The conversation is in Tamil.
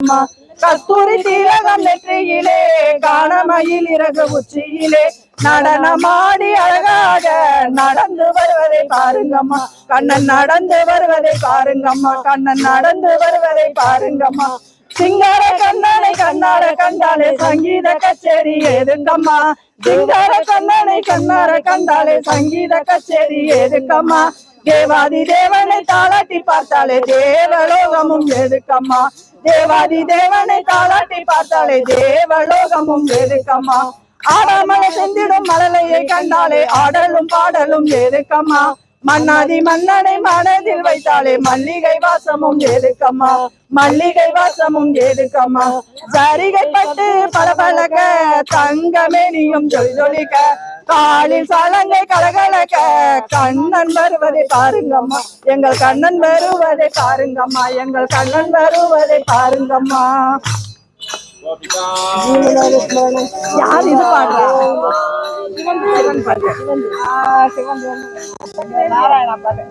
அம்மா கஸ்தூரி தீரகம் நெற்றியிலே காணமயில் இறகு உச்சியிலே நடனமாடி அழகாக நடந்து வருவதை பாருங்கம்மா. கண்ணன் நடந்து வருவதை பாருங்கம்மா. கண்ணன் நடந்து வருவதை பாருங்கம்மா. சிங்கார கண்ணனை கண்ணார கண்டாலே சங்கீத கச்சேரி எதுங்கம்மா சிங்கார கண்ணனை கண்ணார கண்டாலே சங்கீத கச்சேரி எதுக்கம்மா தேவாதி தேவனை தாளாட்டி பார்த்தாலே தேவலோகமும் எதுக்கம்மா தேவாதி தேவனை தாளாட்டி பார்த்தாலே தேவலோகமும் எதுக்கம்மா ஆடாமலை செந்திடும் மழலையை கண்டாலே ஆடலும் பாடலும் எதுக்கம்மா மன்னாதி மன்னனை மனதில் வைத்தாலே மல்லிகை வாசமும் எதுக்கம்மா மல்லிகை வாசமும் எதுக்கம்மா சரிகை பட்டு பளபளக்க தங்கமேனியும் ஜொலி ஜொலிக்க. காலில் சலங்கை கலகலக்க கண்ணன் வருவதை பாருங்கம்மா எங்கள் கண்ணன் வருவதை பாருங்கம்மா எங்கள் கண்ணன் வருவதை பாருங்கம்மா யார் இது பாடுறா சிவன் பாட்டு. சிவன் பாட்டு